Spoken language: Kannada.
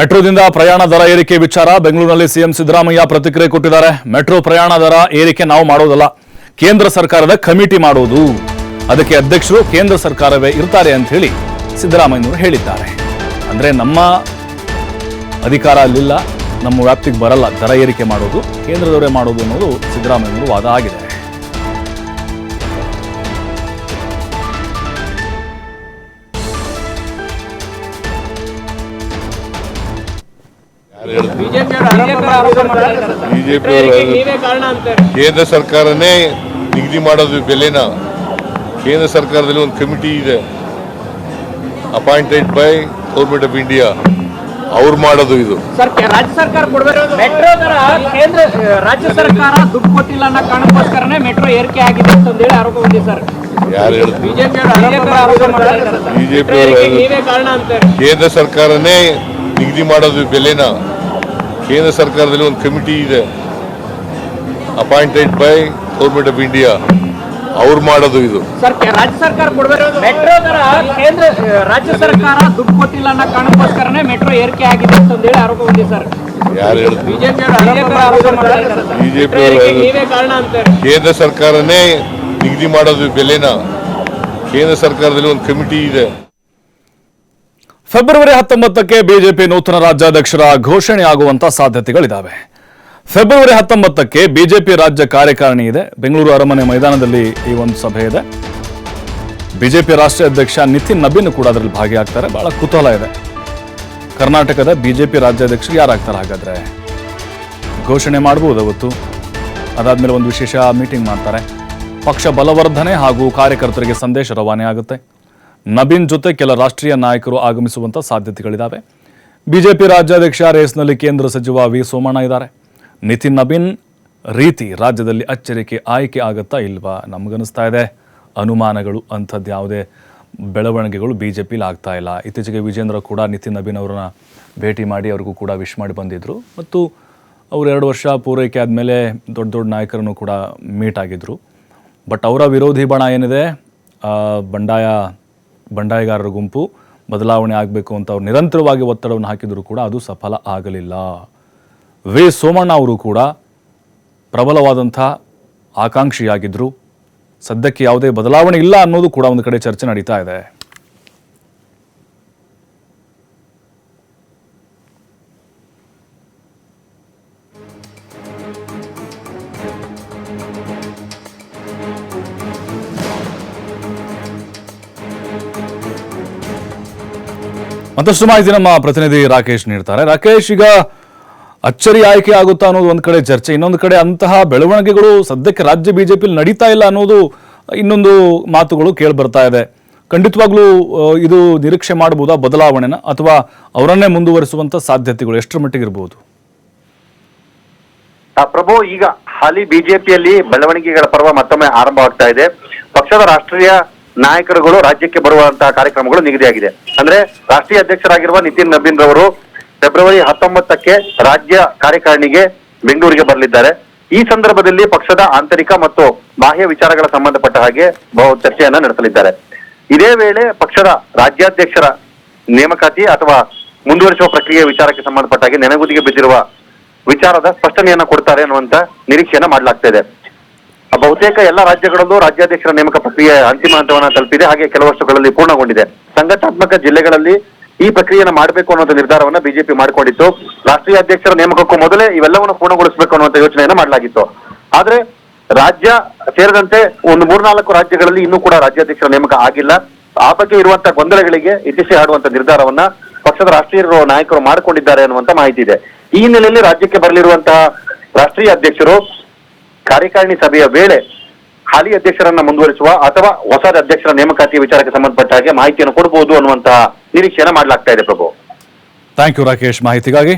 ಮೆಟ್ರೋದಿಂದ ಪ್ರಯಾಣ ದರ ಏರಿಕೆ ವಿಚಾರ, ಬೆಂಗಳೂರಿನಲ್ಲಿ ಸಿಎಂ ಸಿದ್ದರಾಮಯ್ಯ ಪ್ರತಿಕ್ರಿಯೆ ಕೊಟ್ಟಿದ್ದಾರೆ. ಮೆಟ್ರೋ ಪ್ರಯಾಣ ದರ ಏರಿಕೆ ನಾವು ಮಾಡೋದಲ್ಲ, ಕೇಂದ್ರ ಸರ್ಕಾರದ ಕಮಿಟಿ ಮಾಡುವುದು ಅದಕ್ಕೆ ಅಧ್ಯಕ್ಷರು ಕೇಂದ್ರ ಸರ್ಕಾರವೇ ಇರ್ತಾರೆ ಅಂತ ಹೇಳಿ ಸಿದ್ದರಾಮಯ್ಯನವರು ಹೇಳಿದ್ದಾರೆ. ಅಂದ್ರೆ ನಮ್ಮ ಅಧಿಕಾರ ಅಲ್ಲಿಲ್ಲ, ನಮ್ಮ ವ್ಯಾಪ್ತಿಗೆ ಬರಲ್ಲ ದರ ಏರಿಕೆ ಮಾಡೋದು, ಕೇಂದ್ರದವರೇ ಮಾಡೋದು ಅನ್ನೋದು ಸಿದ್ದರಾಮಯ್ಯನವರು ವಾದ ಆಗಿದೆ. ಬಿಜೆಪಿ ನೀವೇ ಕಾರಣ ಅಂತಾರೆ. ಕೇಂದ್ರ ಸರ್ಕಾರನೇ ನಿಗದಿ ಮಾಡೋದು ಬೆಲೆನ. ಕೇಂದ್ರ ಸರ್ಕಾರದಲ್ಲಿ ಒಂದು ಕಮಿಟಿ ಇದೆ. Appointed by government of India ಅವ್ರು ಮಾಡೋದು ಇದು. ಸರ್ ರಾಜ್ಯ ಸರ್ಕಾರ ಕೊಡ್ಬೇಕು. ಮೆಟ್ರೋ ದರ ಕೇಂದ್ರ ರಾಜ್ಯ ಸರ್ಕಾರ ದುಡ್ಡು ಕೊಟ್ಟಿಲ್ಲ ಅನ್ನೋ ಕಾರಣಕ್ಕೋಸ್ಕರನೇ ಮೆಟ್ರೋ ಏರಿಕೆ ಆಗಿದೆ ಅಂತ ಹೇಳಿ ಆರೋಪ ಇದೆ ಸರ್. ಯಾರು ಬಿಜೆಪಿ ಕೇಂದ್ರ ಸರ್ಕಾರನೇ ನಿಗದಿ ಮಾಡೋದು ಬೆಲೆನ. ಕೇಂದ್ರ ಸರ್ಕಾರದಲ್ಲಿ ಒಂದು ಕಮಿಟಿ ಇದೆ. Appointed by government of India ಅವ್ರು ಮಾಡೋದು ಇದು. ಸರ್ ರಾಜ್ಯ ಸರ್ಕಾರ ಮೆಟ್ರೋ ದರ ಕೇಂದ್ರ ರಾಜ್ಯ ಸರ್ಕಾರ ದುಡ್ಡು ಕೊಟ್ಟಿಲ್ಲ ಅನ್ನೋ ಕಾರಣಕ್ಕೋಸ್ಕರನೇ ಮೆಟ್ರೋ ಏರಿಕೆ ಆಗಿದೆ ಅಂತಂದೇಳಿ ಆರೋಪ ಇದೆ ಸರ್. ಯಾರು ಹೇಳಿದ್ರು ಬಿಜೆಪಿ ಬಿಜೆಪಿ ನೀವೇ ಕಾರಣ ಅಂತಾರೆ? ಕೇಂದ್ರ ಸರ್ಕಾರನೇ ನಿಗದಿ ಮಾಡೋದು ಬೆಲೆನ. ಕೇಂದ್ರ ಸರ್ಕಾರದಲ್ಲಿ ಒಂದು ಕಮಿಟಿ ಇದೆ. ಫೆಬ್ರವರಿ ಹತ್ತೊಂಬತ್ತಕ್ಕೆ ಬಿಜೆಪಿ ನೂತನ ರಾಜ್ಯಾಧ್ಯಕ್ಷರ ಘೋಷಣೆ ಆಗುವಂತ ಸಾಧ್ಯತೆಗಳಿದ್ದಾವೆ ಫೆಬ್ರವರಿ ಹತ್ತೊಂಬತ್ತಕ್ಕೆ ಬಿಜೆಪಿ ರಾಜ್ಯ ಕಾರ್ಯಕಾರಿಣಿ ಇದೆ. ಬೆಂಗಳೂರು ಅರಮನೆ ಮೈದಾನದಲ್ಲಿ ಈ ಒಂದು ಸಭೆ ಇದೆ. ಬಿಜೆಪಿ ರಾಷ್ಟ್ರೀಯ ಅಧ್ಯಕ್ಷ ನಿತಿನ್ ನಬೀನ್ ಕೂಡ ಅದರಲ್ಲಿ ಭಾಗಿಯಾಗ್ತಾರೆ. ಬಹಳ ಕುತೂಹಲ ಇದೆ. ಕರ್ನಾಟಕದ ಬಿಜೆಪಿ ರಾಜ್ಯಾಧ್ಯಕ್ಷರು ಯಾರಾಗ್ತಾರೆ ಹಾಗಾದ್ರೆ? ಘೋಷಣೆ ಮಾಡಬಹುದು ಅವತ್ತು. ಅದಾದ್ಮೇಲೆ ಒಂದು ವಿಶೇಷ ಮೀಟಿಂಗ್ ಮಾಡ್ತಾರೆ. ಪಕ್ಷ ಬಲವರ್ಧನೆ ಹಾಗೂ ಕಾರ್ಯಕರ್ತರಿಗೆ ಸಂದೇಶ ರವಾನೆ ಆಗುತ್ತೆ. ನಬೀನ್ ಜೊತೆ ಕೆಲ ರಾಷ್ಟ್ರೀಯ ನಾಯಕರು ಆಗಮಿಸುವಂತ ಸಾಧ್ಯತೆಗಳಿದ್ದಾವೆ ಬಿಜೆಪಿ ರಾಜ್ಯಾಧ್ಯಕ್ಷ ರೇಸ್ನಲ್ಲಿ ಕೇಂದ್ರ ಸಚಿವ ವಿ ಸೋಮಣ್ಣ ಇದ್ದಾರೆ. ನಿತಿನ್ ನಬೀನ್ ರೀತಿ ರಾಜ್ಯದಲ್ಲಿ ಅಚ್ಚರಿಕೆ ಆಯ್ಕೆ ಆಗುತ್ತಾ ಇಲ್ವಾ? ನಮಗನಿಸ್ತಾ ಇದೆ. ಅನುಮಾನಗಳು ಅಂಥದ್ದು ಯಾವುದೇ ಬೆಳವಣಿಗೆಗಳು ಬಿ ಜೆ ಪಿಲಿ ಆಗ್ತಾ ಇಲ್ಲ. ಇತ್ತೀಚೆಗೆ ವಿಜೇಂದ್ರ ಕೂಡ ನಿತಿನ್ ನಬೀನ್ ಅವರನ್ನ ಭೇಟಿ ಮಾಡಿ ಅವ್ರಿಗೂ ಕೂಡ ವಿಶ್ ಮಾಡಿ ಬಂದಿದ್ದರು ಮತ್ತು ಅವರು ಎರಡು ವರ್ಷ ಪೂರೈಕೆ ಆದಮೇಲೆ ದೊಡ್ಡ ದೊಡ್ಡ ನಾಯಕರನ್ನು ಕೂಡ ಮೀಟ್ ಆಗಿದ್ದರು ಬಟ್ ಅವರ ವಿರೋಧಿ ಬಣ ಏನಿದೆ? ಬಂಡಾಯ ಬಂಡಾಯಗಾರರ ಗುಂಪು ಬದಲಾವಣೆ ಆಗಬೇಕು ಅಂತ ಅವ್ರು ನಿರಂತರವಾಗಿ ಒತ್ತಡವನ್ನು ಹಾಕಿದರೂ ಕೂಡ ಅದು ಸಫಲ ಆಗಲಿಲ್ಲ. ವಿ. ಸೋಮಣ್ಣ ಅವರು ಕೂಡ ಪ್ರಬಲವಾದಂಥ ಆಕಾಂಕ್ಷಿಯಾಗಿದ್ದರು ಸದ್ಯಕ್ಕೆ ಯಾವುದೇ ಬದಲಾವಣೆ ಇಲ್ಲ ಅನ್ನೋದು ಕೂಡ ಒಂದು ಕಡೆ ಚರ್ಚೆ ನಡೀತಾ ಇದೆ. ಮತ್ತಷ್ಟು ಮಾಹಿತಿ ನಮ್ಮ ಪ್ರತಿನಿಧಿ ರಾಕೇಶ್ ನೀಡ್ತಾರೆ. ರಾಕೇಶ್, ಈಗ ಅಚ್ಚರಿ ಆಯ್ಕೆ ಆಗುತ್ತಾ ಅನ್ನೋದು ಒಂದು ಕಡೆ ಚರ್ಚೆ, ಇನ್ನೊಂದು ಕಡೆ ಅಂತಹ ಬೆಳವಣಿಗೆಗಳು ಸದ್ಯಕ್ಕೆ ರಾಜ್ಯ ಬಿಜೆಪಿಲಿ ನಡೀತಾ ಇಲ್ಲ ಅನ್ನೋದು ಇನ್ನೊಂದು ಮಾತುಗಳು ಕೇಳಿ ಬರ್ತಾ ಇದೆ. ಖಂಡಿತವಾಗ್ಲೂ ಇದು ನಿರೀಕ್ಷೆ ಮಾಡಬಹುದಾ ಬದಲಾವಣೆನ ಅಥವಾ ಅವರನ್ನೇ ಮುಂದುವರಿಸುವಂತ ಸಾಧ್ಯತೆಗಳು ಎಷ್ಟರ ಮಟ್ಟಿಗೆ ಇರಬಹುದು ಪ್ರಭು, ಈಗ ಹಾಲಿ ಬಿಜೆಪಿಯಲ್ಲಿ ಬೆಳವಣಿಗೆಗಳ ಪರ್ವ ಮತ್ತೊಮ್ಮೆ ಆರಂಭವಾಗ್ತಾ ಇದೆ. ಪಕ್ಷದ ರಾಷ್ಟ್ರೀಯ ನಾಯಕರುಗಳು ರಾಜ್ಯಕ್ಕೆ ಬರುವಂತಹ ಕಾರ್ಯಕ್ರಮಗಳು ನಿಗದಿಯಾಗಿದೆ. ಅಂದ್ರೆ ರಾಷ್ಟ್ರೀಯ ಅಧ್ಯಕ್ಷರಾಗಿರುವ ನಿತಿನ್ ನಬೀನ್ ರವರು ಫೆಬ್ರವರಿ ಹತ್ತೊಂಬತ್ತಕ್ಕೆ ರಾಜ್ಯ ಕಾರ್ಯಕಾರಿಣಿಗೆ ಬೆಂಗಳೂರಿಗೆ ಬರಲಿದ್ದಾರೆ. ಈ ಸಂದರ್ಭದಲ್ಲಿ ಪಕ್ಷದ ಆಂತರಿಕ ಮತ್ತು ಬಾಹ್ಯ ವಿಚಾರಗಳ ಸಂಬಂಧಪಟ್ಟ ಹಾಗೆ ಬಹು ಚರ್ಚೆಯನ್ನ ನಡೆಸಲಿದ್ದಾರೆ. ಇದೇ ವೇಳೆ ಪಕ್ಷದ ರಾಜ್ಯಾಧ್ಯಕ್ಷರ ನೇಮಕಾತಿ ಅಥವಾ ಮುಂದುವರಿಸುವ ಪ್ರಕ್ರಿಯೆ ವಿಚಾರಕ್ಕೆ ಸಂಬಂಧಪಟ್ಟ ಹಾಗೆ ನೆನಗುದಿಗೆ ಬಿದ್ದಿರುವ ವಿಚಾರದ ಸ್ಪಷ್ಟನೆಯನ್ನ ಕೊಡ್ತಾರೆ ಅನ್ನುವಂತ ನಿರೀಕ್ಷೆಯನ್ನ ಮಾಡಲಾಗ್ತಾ ಇದೆ. ಬಹುತೇಕ ಎಲ್ಲ ರಾಜ್ಯಗಳಲ್ಲೂ ರಾಜ್ಯಾಧ್ಯಕ್ಷರ ನೇಮಕ ಪ್ರಕ್ರಿಯೆ ಅಂತಿಮ ಹಂತವನ್ನು ತಲುಪಿದೆ. ಹಾಗೆ ವರ್ಷಗಳಲ್ಲಿ ಪೂರ್ಣಗೊಂಡಿದೆ. ಸಂಘಟನಾತ್ಮಕ ಜಿಲ್ಲೆಗಳಲ್ಲಿ ಈ ಪ್ರಕ್ರಿಯೆಯನ್ನು ಮಾಡಬೇಕು ಅನ್ನೋ ನಿರ್ಧಾರವನ್ನ ಬಿಜೆಪಿ ಮಾಡಿಕೊಂಡಿತ್ತು. ರಾಷ್ಟ್ರೀಯ ಅಧ್ಯಕ್ಷರ ನೇಮಕಕ್ಕೂ ಮೊದಲೇ ಇವೆಲ್ಲವನ್ನು ಪೂರ್ಣಗೊಳಿಸಬೇಕು ಅನ್ನುವಂಥ ಯೋಚನೆಯನ್ನ ಮಾಡಲಾಗಿತ್ತು. ಆದ್ರೆ ರಾಜ್ಯ ಸೇರಿದಂತೆ ಒಂದು ಮೂರ್ನಾಲ್ಕು ರಾಜ್ಯಗಳಲ್ಲಿ ಇನ್ನೂ ಕೂಡ ರಾಜ್ಯಾಧ್ಯಕ್ಷರ ನೇಮಕ ಆಗಿಲ್ಲ. ಆ ಬಗ್ಗೆ ಇರುವಂತಹ ಗೊಂದಲಗಳಿಗೆ ಇತಿಶೆ ಆಡುವಂತ ನಿರ್ಧಾರವನ್ನ ಪಕ್ಷದ ರಾಷ್ಟ್ರೀಯ ನಾಯಕರು ಮಾಡಿಕೊಂಡಿದ್ದಾರೆ ಅನ್ನುವಂತ ಮಾಹಿತಿ ಇದೆ. ಈ ಹಿನ್ನೆಲೆಯಲ್ಲಿ ರಾಜ್ಯಕ್ಕೆ ಬರಲಿರುವಂತಹ ರಾಷ್ಟ್ರೀಯ ಅಧ್ಯಕ್ಷರು ಕಾರ್ಯಕಾರಿಣಿ ಸಭೆಯ ವೇಳೆ ಹಾಲಿ ಅಧ್ಯಕ್ಷರನ್ನ ಮುಂದುವರಿಸುವ ಅಥವಾ ಹೊಸ ಅಧ್ಯಕ್ಷರ ನೇಮಕಾತಿ ವಿಚಾರಕ್ಕೆ ಸಂಬಂಧಪಟ್ಟ ಹಾಗೆ ಮಾಹಿತಿಯನ್ನು ಕೊಡಬಹುದು ಅನ್ನುವಂತಹ ನಿರೀಕ್ಷೆಯನ್ನ ಮಾಡಲಾಗ್ತಾ ಇದೆ ಪ್ರಭು. ಥ್ಯಾಂಕ್ ಯು ರಾಕೇಶ್ ಮಾಹಿತಿಗಾಗಿ